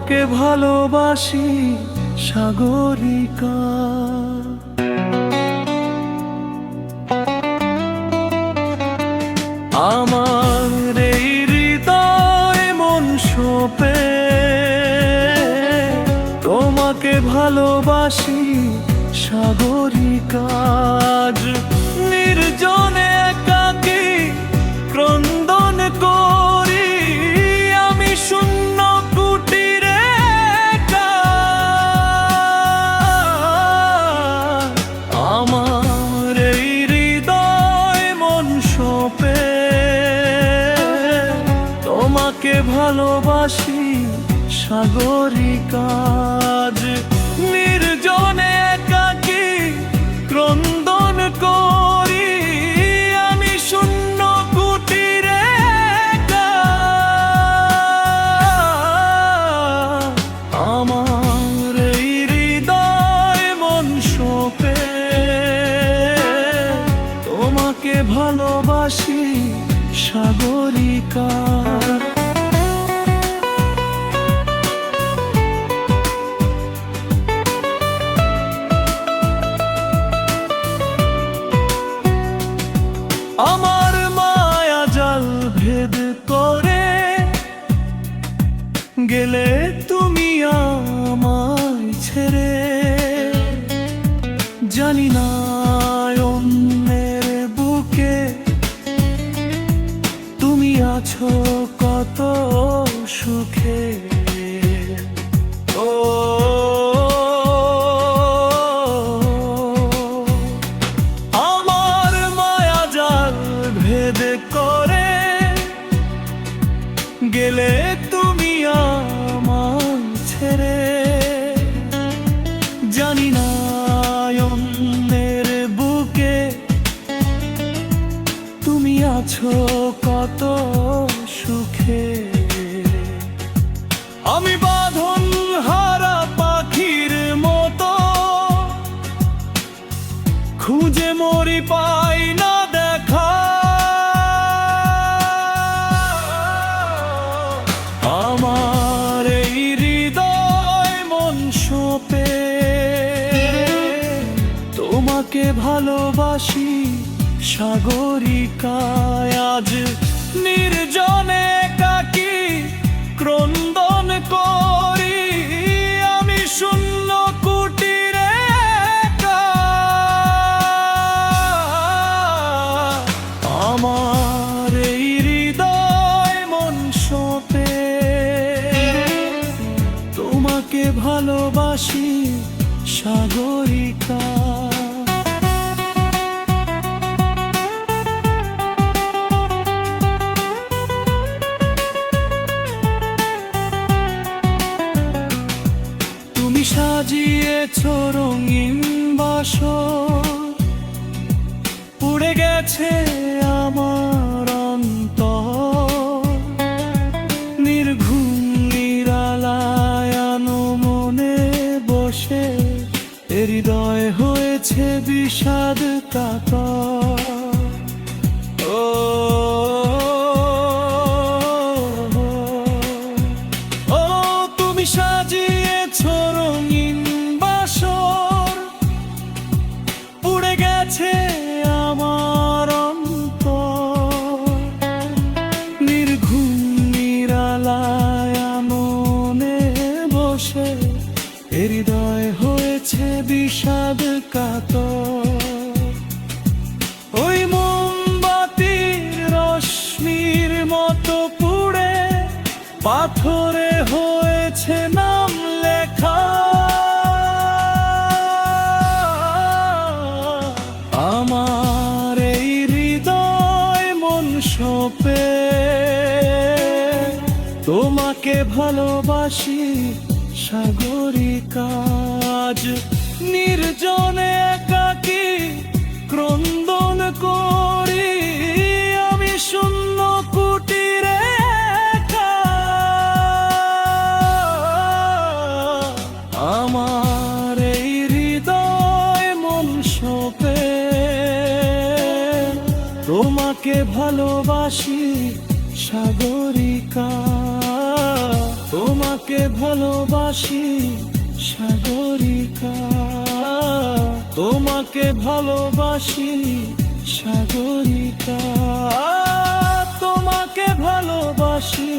ভালোবাসি সাগরিকা। আমার এই হৃদয় মন সপে তোমাকে ভালোবাসি সাগরিকাজ নির্জনে একাকি ভালোবাসি সাগরিকাজ নির্জনে একাকি ক্রন্দন করি। আমি শূন্য কুটিরে আমার এই হৃদয় মন সপে তোমাকে ভালোবাসি সাগরিকা কত সুখে। ও, আমার মায়া জাল ভেদ করে। গেলে তুমি আমার ছেড়ে। জানি না বুকে তুমি আছো কত সুখে আমি বাঁধন হারা পাখির মতো। খুঁজে মরি পাই না দেখা। আমার এই হৃদয় মন সপে। তোমাকে ভালোবাসি সাগরিকায় আজ। নির্জনে একাকি ক্রন্দন করি আমি শূন্য কুটিরে। আমার এই হৃদয় মন সপে তোমাকে ভালোবাসি সাগরিকা সাজিয়েছ রঙিন বাসর। পুড়ে গেছে আমার অন্ত নির্ঘুম নিরালায়ানো মনে বসে। হৃদয় হয়েছে বিষাদ কাতর। তোমাকে ভালোবাসি সাগরিকাজ নির্জনে একাকি ক্রন্দন করি, আমি শূন্য কুটিরে। আমার এই হৃদয় মন সপে, তোমাকে ভালোবাসি সাগরিকা তোমাকে ভালোবাসি সাগরিকা তোমাকে ভালোবাসি সাগরিকা তোমাকে ভালোবাসি